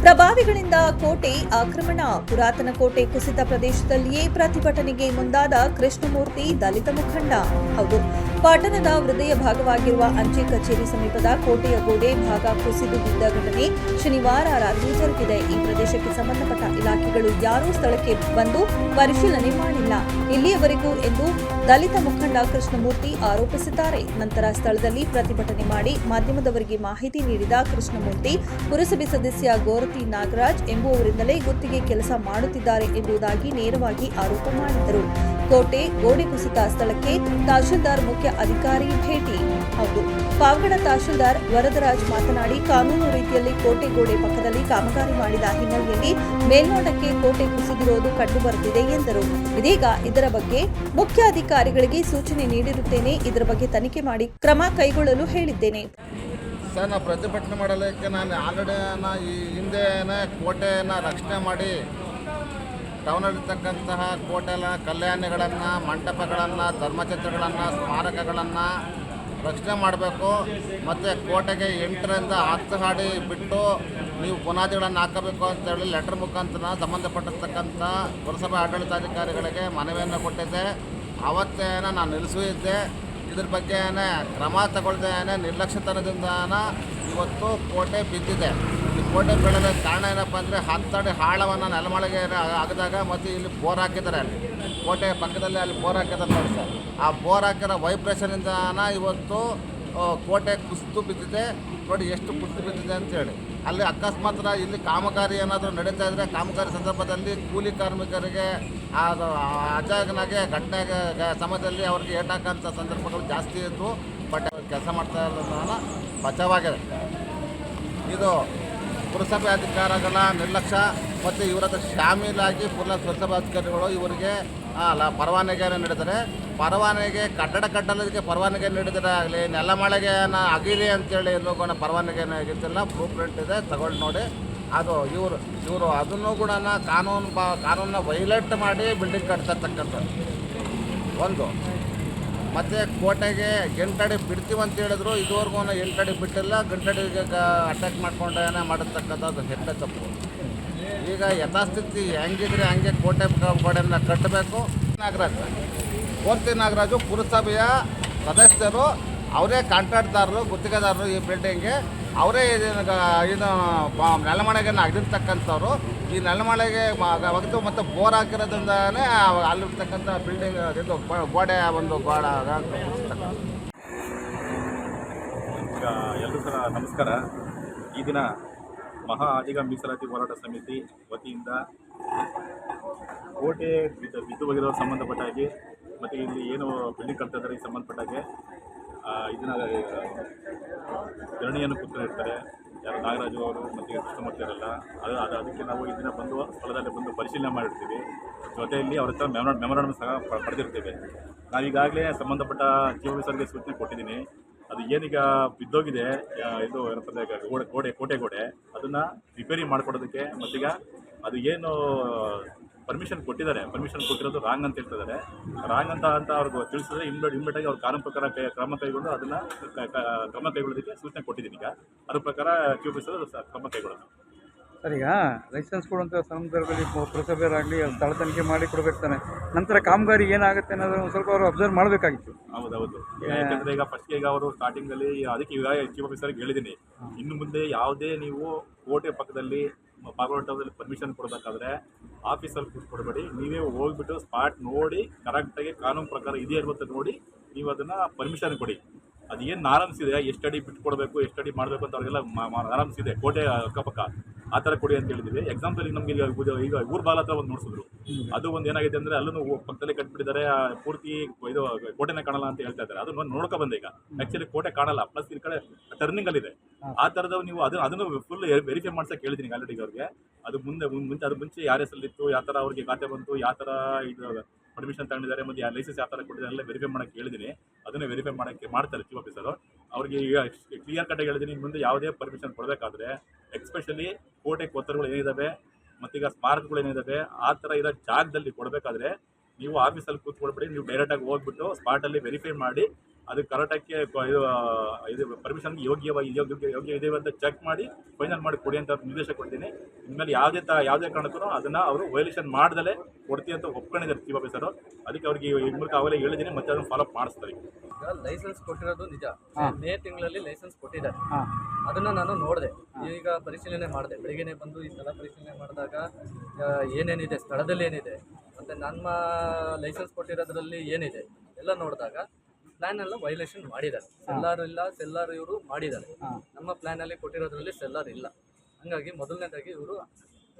ಪ್ರಭಾವಿಗಳಿಂದ ಕೋಟೆ ಆಕ್ರಮಣ. ಪುರಾತನ ಕೋಟೆ ಕುಸಿತ ಪ್ರದೇಶದಲ್ಲಿಯೇ ಪ್ರತಿಭಟನೆಗೆ ಮುಂದಾದ ಕೃಷ್ಣಮೂರ್ತಿ ದಲಿತ ಮುಖಂಡ. ಹೌದು ಪಟ್ಟಣದ ಹೃದಯ ಭಾಗವಾಗಿರುವ ಅಂಚೆ ಕಚೇರಿ ಸಮೀಪದ ಕೋಟೆಯ ಗೋಡೆ ಭಾಗ ಕುಸಿದು ಬಿದ್ದ ಘಟನೆ ಶನಿವಾರ ರಾತ್ರಿ ಜರುಗಿದೆ. ಈ ಪ್ರದೇಶಕ್ಕೆ ಸಂಬಂಧಪಟ್ಟ ಇಲಾಖೆಗಳು ಯಾರೂ ಸ್ಥಳಕ್ಕೆ ಬಂದು ಪರಿಶೀಲನೆ ಮಾಡಿಲ್ಲ. ಇಲ್ಲಿಯವರೆಗೂ ಎಂದು ದಲಿತ ಮುಖಂಡ ಕೃಷ್ಣಮೂರ್ತಿ ಆರೋಪಿಸಿದ್ದಾರೆ. ನಂತರ ಸ್ಥಳದಲ್ಲಿ ಪ್ರತಿಭಟನೆ ಮಾಡಿ ಮಾಧ್ಯಮದವರಿಗೆ ಮಾಹಿತಿ ನೀಡಿದ ಕೃಷ್ಣಮೂರ್ತಿ, ಪುರಸಭೆ ಸದಸ್ಯ ಗೋರತಿ ನಾಗರಾಜ್ ಎಂಬುವರಿಂದಲೇ ಗುತ್ತಿಗೆ ಕೆಲಸ ಮಾಡುತ್ತಿದ್ದಾರೆ ಎಂಬುದಾಗಿ ನೇರವಾಗಿ ಆರೋಪ ಮಾಡಿದರು ಕೋಟೆ ಗೋಡೆ ಕುಸಿತ ಸ್ಥಳಕ್ಕೆ ತಹಶೀಲ್ದಾರ್ ಮುಖ್ಯ ಅಧಿಕಾರಿ ಭೇಟಿ ಹೌದು ಪಾವಗಡ ತಹಶೀಲ್ದಾರ್ ವರದರಾಜ್ ಮಾತನಾಡಿ, ಕಾನೂನು ರೀತಿಯಲ್ಲಿ ಕೋಟೆ ಗೋಡೆ ಪಕ್ಕದಲ್ಲಿ ಕಾಮಗಾರಿ ಮಾಡಿದ ಹಿನ್ನೆಲೆಯಲ್ಲಿ ಮೇಲ್ನೋಟಕ್ಕೆ ಕೋಟೆ ಕುಸಿದಿರುವುದು ಕಂಡುಬರುತ್ತಿದೆ ಎಂದರು. ಇದೀಗ ಇದರ ಬಗ್ಗೆ ಮುಖ್ಯ ಅಧಿಕಾರಿಗಳಿಗೆ ಸೂಚನೆ ನೀಡಿರುತ್ತೇನೆ. ಇದರ ಬಗ್ಗೆ ತನಿಖೆ ಮಾಡಿ ಕ್ರಮ ಕೈಗೊಳ್ಳಲು ಹೇಳಿದ್ದೇನೆ. ಸರ್, ನಾವು ಪ್ರತಿಭಟನೆ ಮಾಡಲಿಕ್ಕೆ ನಾನು ಆಲ್ರೆಡಿ ಈ ಹಿಂದೆ ಕೋಟೆಯನ್ನು ರಕ್ಷಣೆ ಮಾಡಿ ಟೌನಲ್ಲಿರ್ತಕ್ಕಂತಹ ಕೋಟೆಲ ಕಲ್ಯಾಣಿಗಳನ್ನು, ಮಂಟಪಗಳನ್ನು ಧರ್ಮಛತ್ರಗಳನ್ನು ಸ್ಮಾರಕಗಳನ್ನು ರಕ್ಷಣೆ ಮಾಡಬೇಕು. ಮತ್ತು ಕೋಟೆಗೆ ಎಂಟರಿಂದ ಹತ್ತು ಹಾಡಿ ಬಿಟ್ಟು ನೀವು ಪುನಾದಿಗಳನ್ನು ಹಾಕಬೇಕು ಅಂತೇಳಿ ಲೆಟರ್ ಮುಖಾಂತರ ಸಂಬಂಧಪಟ್ಟಿರ್ತಕ್ಕಂಥ ಪುರಸಭೆ ಆಡಳಿತಾಧಿಕಾರಿಗಳಿಗೆ ಮನವಿಯನ್ನು ಕೊಟ್ಟಿದ್ದೆ. ಅವತ್ತೇನ ನಾನು ನಿಲ್ಲಿಸಿದ್ದೆ ಇದ್ರ ಬಗ್ಗೆ ಕ್ರಮ ತಗೊಳ್ತೇನೆ ನಿರ್ಲಕ್ಷ್ಯತನದಿಂದ ಇವತ್ತು ಕೋಟೆ ಬಿದ್ದಿದೆ. ಈ ಕೋಟೆ ಬೆಳೆದ ಕಾರಣ ಏನಪ್ಪ ಅಂದರೆ ಹತ್ತಡಿ ಹಾಳವನ್ನು ನೆಲಮಳಗೆ ಆಗದಾಗ ಮತ್ತು ಇಲ್ಲಿ ಬೋರ್ ಹಾಕಿದ್ದಾರೆ ಅಲ್ಲಿ. ಕೋಟೆ ಪಕ್ಕದಲ್ಲಿ ಅಲ್ಲಿ ಬೋರ್ ಹಾಕಿದ್ದಾರೆ ನೋಡಿ ಸರ್. ಆ ಬೋರ್ ಹಾಕಿರೋ ವೈಬ್ರೇಷನಿಂದ ಇವತ್ತು ಕೋಟೆ ಕುಸ್ತು ಬಿದ್ದಿದೆ. ನೋಡಿ ಎಷ್ಟು ಕುಸಿದು ಬಿದ್ದಿದೆ ಅಂತೇಳಿ ಅಲ್ಲಿ ಅಕಸ್ಮಾತ್ ಇಲ್ಲಿ ಕಾಮಗಾರಿ ಏನಾದರೂ ನಡೀತಾ ಇದ್ದರೆ ಕಾಮಗಾರಿ ಸಂದರ್ಭದಲ್ಲಿ ಕೂಲಿ ಕಾರ್ಮಿಕರಿಗೆ ಅದು ಅಜಾಗನಾಗೆ ಘಟನೆ ಸಮಯದಲ್ಲಿ ಅವ್ರಿಗೆ ಏಟಾಕಂಥ ಸಂದರ್ಭಗಳು ಜಾಸ್ತಿ ಇತ್ತು. ಬಟ್ ಕೆಲಸ ಮಾಡ್ತಾ ಇರೋದನ್ನ ಬಚಾವಾಗಿದೆ ಇದು ಪುರಸಭೆ ಅಧಿಕಾರಿಗಳ ನಿರ್ಲಕ್ಷ್ಯ ಮತ್ತು ಇವರ ಹತ್ರ ಶಾಮೀಲಾಗಿ ಪುರ ಪುರಸಭೆ ಅಧಿಕಾರಿಗಳು ಇವರಿಗೆ ಅಲ್ಲ ಪರವಾನಗಿಯನ್ನು ನೀಡಿದರೆ ಪರವಾನಗಿ, ಕಟ್ಟಡ ಕಟ್ಟಲಿಕ್ಕೆ ಪರವಾನಗಿ ನೀಡಿದರೆ ಆಗಲಿ ನೆಲಮಳೆಗೆಯನ್ನು ಅಗಿರಿ ಅಂತೇಳಿ ಎಲ್ಲೂ ಪರವಾನಗಿಯನ್ನು ಆಗಿರ್ತಿಲ್ಲ. ಬ್ಲೂ ಪ್ರಿಂಟ್ ಇದೆ, ತಗೊಳ್ಳಿ ನೋಡಿ. ಅದು ಇವರು ಇವರು ಅದನ್ನು ಕೂಡ ಕಾನೂನು ಕಾನೂನನ್ನ ವೈಲೇಟ್ ಮಾಡಿ ಬಿಲ್ಡಿಂಗ್ ಕಟ್ತಕ್ಕಂಥದ್ದು ಒಂದು. ಮತ್ತು ಕೋಟೆಗೆ ಎಂಟಡಿ ಬಿಡ್ತೀವಿ ಅಂತ ಹೇಳಿದ್ರು, ಇದುವರೆಗೂ ಎಂಟಡಿ ಬಿಟ್ಟಿಲ್ಲ. ಗಂಟಡಿಗೆ ಅಟ್ಯಾಕ್ ಮಾಡ್ಕೊಂಡೇನೆ ಮಾಡಿರ್ತಕ್ಕಂಥದ್ದು ಹೆಟ್ಟ ತಪ್ಪು. ಈಗ ಯಥಾಸ್ಥಿತಿ ಹೆಂಗಿದ್ರೆ ಹಂಗೆ ಕೋಟೆ ಗೋಡೆಯನ್ನು ಕಟ್ಟಬೇಕು. ನಾಗರಾಜ್. ಕೋರ್ತಿ ನಾಗರಾಜು ಪುರಸಭೆಯ ಸದಸ್ಯರು ಅವರೇ ಕಾಂಟ್ರಾಕ್ಟ್ದಾರರು ಗುತ್ತಿಗೆದಾರರು ಈ ಬಿಲ್ಡಿಂಗ್ಗೆ ಅವರೇ ಏನು ಗ- ಇದು ಬ- ನೆಲಮಳೆಗೆನ ಅಗಿರ್ತಕ್ಕಂಥವ್ರು ಈ ನೆಲಮಳೆಗೆ ಒಗೆದು ಮತ್ತು ಬೋರ್ ಹಾಕಿರೋದ್ರಿಂದನೇ ಅಲ್ಲಿರ್ತಕ್ಕಂಥ ಬಿಲ್ಡಿಂಗ್ ಇದು ಗೋಡೆ ಒಂದು ಗೋಡ. ಈಗ ಎಲ್ಲರೂ ಸಹ ನಮಸ್ಕಾರ. ಈ ದಿನ ಮಹಾ ಆದಿಗ ಮೀಸಲಾತಿ ಹೋರಾಟ ಸಮಿತಿ ವತಿಯಿಂದ ಕೋಟೆ ಬಿದ್ದು ಬಿದ್ದು ಹೋಗಿರೋ ಸಂಬಂಧಪಟ್ಟಾಗಿ ಮತ್ತು ಇಲ್ಲಿ ಏನು ಬಿಲ್ಡಿಂಗ್ ಕಟ್ತಾ ಇದ್ದಾರೆ ಈ ಸಂಬಂಧಪಟ್ಟ ಹಾಗೆ ಆ, ಇದನ್ನ ಧರಣಿಯನ್ನು ಕೂತ್ಕೊಂಡಿರ್ತಾರೆ ಯಾರು ನಾಗರಾಜು ಅವರು ಮತ್ತು ಕೃಷ್ಣಮೂರ್ತಿ ಅದು ಅದು ಅದಕ್ಕೆ ನಾವು ಇದನ್ನು ಬಂದು ಸ್ಥಳದಲ್ಲಿ ಬಂದು ಪರಿಶೀಲನೆ ಮಾಡಿರ್ತೀವಿ. ಜೊತೆಯಲ್ಲಿ ಅವ್ರ ಹತ್ರ ಮೆಮೊರ, ಮೆಮೊರಾಂಡಮ್ ಸಹ ಪಡೆದಿರ್ತೇವೆ. ನಾವೀಗಾಗಲೇ ಸಂಬಂಧಪಟ್ಟ ಜೀವಸರಿಗೆ ಸೂಚನೆ ಕೊಟ್ಟಿದ್ದೀನಿ. ಅದು ಏನೀಗ ಬಿದ್ದೋಗಿದೆ ಇದು ಏನಪ್ಪ ಗೋಡೆ ಕೋಟೆ ಕೋಟೆ ಗೋಡೆ ಅದನ್ನು ರಿಪೇರಿ ಮಾಡಿಕೊಡೋದಕ್ಕೆ ಮತ್ತೀಗ ಅದು ಏನು ಪರ್ಮಿಷನ್ ಕೊಟ್ಟಿದ್ದಾರೆ. ಪರ್ಮಿಷನ್ ಕೊಟ್ಟಿರೋದು ರಾಂಗ್ ಅಂತ ಹೇಳ್ತಿದ್ದಾರೆ. ರಾಂಗ್ ಅಂತ ಅಂತ ಅವ್ರಿಗೆ ತಿಳಿಸಿದ್ರೆ ಇಮ್ಮಿಡಿಯೇಟ್ ಇಮ್ಮಿಡಿಯೇಟಾಗಿ ಅವ್ರು ಕಾನೂನು ಪ್ರಕಾರ ಕೈ ಕ್ರಮ ಕೈಗೊಂಡು ಅದನ್ನು ಕ್ರಮ ಕೈಗೊಳ್ಳೋದಕ್ಕೆ ಸೂಚನೆ ಕೊಟ್ಟಿದ್ದೀನಿ ಈಗ. ಅದ್ರ ಪ್ರಕಾರ ಚೀಫ್ ಆಫೀಸರ್ ಕ್ರಮ ಕೈಗೊಳ್ಳೋದು. ಸರ್ ಈಗ ಲೈಸೆನ್ಸ್ ಕೊಡುವಂಥ ಸಂದರ್ಭದಲ್ಲಿ ಪುರಸಭೆಯರಾಗಲಿ ಸ್ಥಳ ತನಿಖೆ ಮಾಡಿ ಕೊಡ್ಬೇಕು ತಾನೆ. ನಂತರ ಕಾಮಗಾರಿ ಏನಾಗುತ್ತೆ ಅನ್ನೋದನ್ನು ಒಂದು ಸ್ವಲ್ಪ ಅವರು ಅಬ್ಸರ್ವ್ ಮಾಡಬೇಕಾಗಿತ್ತು. ಹೌದೌದು. ಯಾಕಂದರೆ ಈಗ ಫಸ್ಟ್ ಈಗ ಅವರು ಸ್ಟಾರ್ಟಿಂಗಲ್ಲಿ ಅದಕ್ಕೆ ಈಗ ಚೀಫ್ ಆಫೀಸರ್ಗೆ ಹೇಳಿದ್ದೀನಿ. ಇನ್ನು ಮುಂದೆ ಯಾವುದೇ ನೀವು ಕೋಟೆ ಪಕ್ಕದಲ್ಲಿ ಪಾಗೋಟದಲ್ಲಿ ಪರ್ಮಿಷನ್ ಕೊಡಬೇಕಾದ್ರೆ ಆಫೀಸಲ್ಲಿ ಕೂತ್ಕೊಡ್ಬೇಡಿ ನೀವೇ ಹೋಗ್ಬಿಟ್ಟು ಸ್ಪಾಟ್ ನೋಡಿ ಕರೆಕ್ಟಾಗಿ ಕಾನೂನು ಪ್ರಕಾರ ಇದೇ ಇರುತ್ತೆ ನೋಡಿ, ನೀವು ಅದನ್ನು ಪರ್ಮಿಷನ್ ಕೊಡಿ. ಅದು ಏನು ನಾರಮ್ಸ್ ಇದೆ? ಎಷ್ಟು ಅಡಿ ಬಿಟ್ಟು ಕೊಡಬೇಕು ಎಷ್ಟು ಅಡಿ ಮಾಡಬೇಕು ಅಂತ ಅವ್ರಿಗೆಲ್ಲ ಆರಾಮ್ಸಿದೆ ಕೋಟೆ ಅಕ್ಕಪಕ್ಕ. ಆ ಥರ ಕೊಡಿ ಅಂತ ಹೇಳಿದ್ವಿ. ಎಕ್ಸಾಂಪಲ್ ನಮ್ಗೆ ಈಗ ಉದ- ಈಗ ಊರ್ ಬಾಲ ಹತ್ರ ಒಂದು ನೋಡಿಸಿದ್ರು. ಅದು ಒಂದು ಏನಾಗಿದೆ ಅಂದ್ರೆ ಅಲ್ಲೂ ಪಕ್ಕದಲ್ಲಿ ಕಟ್ಬಿಟ್ಟಿದ್ದಾರೆ ಪೂರ್ತಿ ಇದು ಕೋಟೆನೇ ಕಾಣಲ್ಲ ಅಂತ ಹೇಳ್ತಾ ಇದ್ದಾರೆ. ಅದನ್ನ ನೋಡ್ಕೊ ಬಂದೆ ಈಗ. ಆ್ಯಕ್ಚುಲಿ ಕೋಟೆ ಕಾಣಲ್ಲ. ಪ್ಲಸ್ ಈ ಕಡೆ ಟರ್ನಿಂಗ್ ಅಲ್ಲಿ ಇದೆ. ಆ ತರದ ನೀವು ಅದನ್ನ ಅದನ್ನು ಫುಲ್ ವೆರಿಫೈ ಮಾಡ್ಸಕ್ಕೆ ಹೇಳಿದ್ದೀನಿ ಆಲ್ರೆಡಿ ಅವ್ರಿಗೆ. ಅದು ಮುಂದೆ ಮುಂಚೆ ಅದು ಮುಂಚೆ ಯಾರ ಹೆಸರಲ್ಲಿತ್ತು ಯಾವ ಥರ ಅವ್ರಿಗೆ ಖಾತೆ ಬಂತು ಯಾವ ಥರ ಇದು ಪರ್ಮಿಷನ್ ತಗೊಂಡಿದ್ದಾರೆ ಮತ್ತು ಯಾವ ಲೈಸೆನ್ಸ್ ಯಾವ ಥರ ಕೊಟ್ಟಿದ್ದಾರೆ ಎಲ್ಲ ವೆರಿಫೈ ಮಾಡಕ್ಕೆ ಹೇಳಿದ್ದೀನಿ ಅದನ್ನೇ ವೆರಿಫೈ ಮಾಡಕ್ಕೆ ಮಾಡ್ತಾರೆ ಚೀಫ್ ಆಫೀಸರು ಅವ್ರಿಗೆ ಈಗ ಕ್ಲಿಯರ್ ಕಟ್ಟಾಗಿ ಹೇಳಿದ್ದೀನಿ ಮುಂದೆ ಯಾವುದೇ ಪರ್ಮಿಷನ್ ಕೊಡಬೇಕಾದ್ರೆ ಎಕ್ಸ್ಪೆಷಲಿ ಕೋಟೆ ಕೊತ್ತರುಗಳು ಏನಿದ್ದಾವೆ ಮತ್ತೀಗ ಸ್ಮಾರಕಗಳು ಏನಿದ್ದಾವೆ ಆ ಥರ ಇರೋ ಜಾಗದಲ್ಲಿ ಕೊಡಬೇಕಾದ್ರೆ ನೀವು ಆಫೀಸಲ್ಲಿ ಕೂತ್ಕೊಳ್ಬೇಡಿ, ನೀವು ಡೈರೆಕ್ಟಾಗಿ ಹೋಗ್ಬಿಟ್ಟು ಸ್ಪಾಟಲ್ಲಿ ವೆರಿಫೈ ಮಾಡಿ ಅದು ಕರೆಕ್ಟಾಗಿ ಇದು ಇದು ಪರ್ಮಿಷನ್ ಯೋಗ್ಯವಾಗಿ ಯೋಗ್ಯ ಯೋಗ್ಯ ಇದೆ ಅಂತ ಚೆಕ್ ಮಾಡಿ ಫೈನಲ್ ಮಾಡಿ ಕೊಡಿ ಅಂತ ನಿರ್ದೇಶ ಕೊಡ್ತೀನಿ. ಇನ್ಮೇಲೆ ಯಾವುದೇ ತ ಯಾವುದೇ ಕಾರಣಕ್ಕೂ ಅದನ್ನು ಅವರು ವೈಲೇಷನ್ ಮಾಡದಲೇ ಕೊಡ್ತೀವಿ ಅಂತ ಒಪ್ಕೊಂಡಿದ್ದಾರೆ ಚೀಫ್ ಆಫೀಸರು ಅದಕ್ಕೆ ಅವ್ರಿಗೆ ಈ ಮೂಲಕ ಅವಾಗಲೇ ಹೇಳಿದ್ದೀನಿ ಮತ್ತೆ ಅದನ್ನು ಫಾಲೋ ಮಾಡಿಸ್ತಾರೆ. ಈಗ ಲೈಸೆನ್ಸ್ ಕೊಟ್ಟಿರೋದು ನಿಜ. ಮೇ ತಿಂಗಳಲ್ಲಿ ಲೈಸೆನ್ಸ್ ಕೊಟ್ಟಿದ್ದಾರೆ. ಅದನ್ನು ಅದನ್ನ ನಾನು ನೋಡಿದೆ. ಈಗ ಪರಿಶೀಲನೆ ಮಾಡಿದೆ. ಬೆಳಿಗ್ಗೆನೆ ಬಂದು ಈ ಸ್ಥಳ ಪರಿಶೀಲನೆ ಮಾಡಿದಾಗ ಏನೇನಿದೆ ಸ್ಥಳದಲ್ಲಿ ಏನಿದೆ ಮತ್ತು ನಮ್ಮ ಲೈಸೆನ್ಸ್ ಕೊಟ್ಟಿರೋದ್ರಲ್ಲಿ ಏನಿದೆ ಎಲ್ಲ ನೋಡಿದಾಗ ಪ್ಲ್ಯಾನ್ ಎಲ್ಲ ವೈಲೇಷನ್ ಮಾಡಿದ್ದಾರೆ. ಸೆಲ್ಲಾರ್ ಇಲ್ಲ ಸೆಲ್ಲಾರ್ ಇವರು ಮಾಡಿದ್ದಾರೆ. ನಮ್ಮ ನಮ್ಮ ಅಲ್ಲಿ ಕೊಟ್ಟಿರೋದ್ರಲ್ಲಿ ಸೆಲ್ಲಾರ್ ಇಲ್ಲ. ಹಂಗಾಗಿ ಮೊದಲನೇದಾಗಿ ಇವರು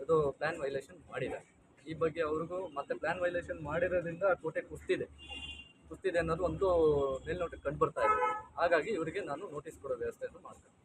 ಇದು ಪ್ಲಾನ್ ವೈಲೇಷನ್ ಮಾಡಿದ್ದಾರೆ. ಈ ಬಗ್ಗೆ ಅವ್ರಿಗೂ ಮತ್ತೆ ಪ್ಲಾನ್ ವೈಲೇಷನ್ ಮಾಡಿರೋದ್ರಿಂದ ಕೋಟೆ ಕುಸ್ತಿದೆ. ಕುಸ್ತಿದೆ ಅನ್ನೋದು ಒಂದು ಮೇಲ್ನೋಟಕ್ಕೆ ಕಂಡು ಬರ್ತಾ ಇದೆ. ಹಾಗಾಗಿ ಇವರಿಗೆ ನಾನು ನೋಟಿಸ್ ಕೊಡೋ ವ್ಯವಸ್ಥೆಯನ್ನು ಮಾಡ್ತೀನಿ.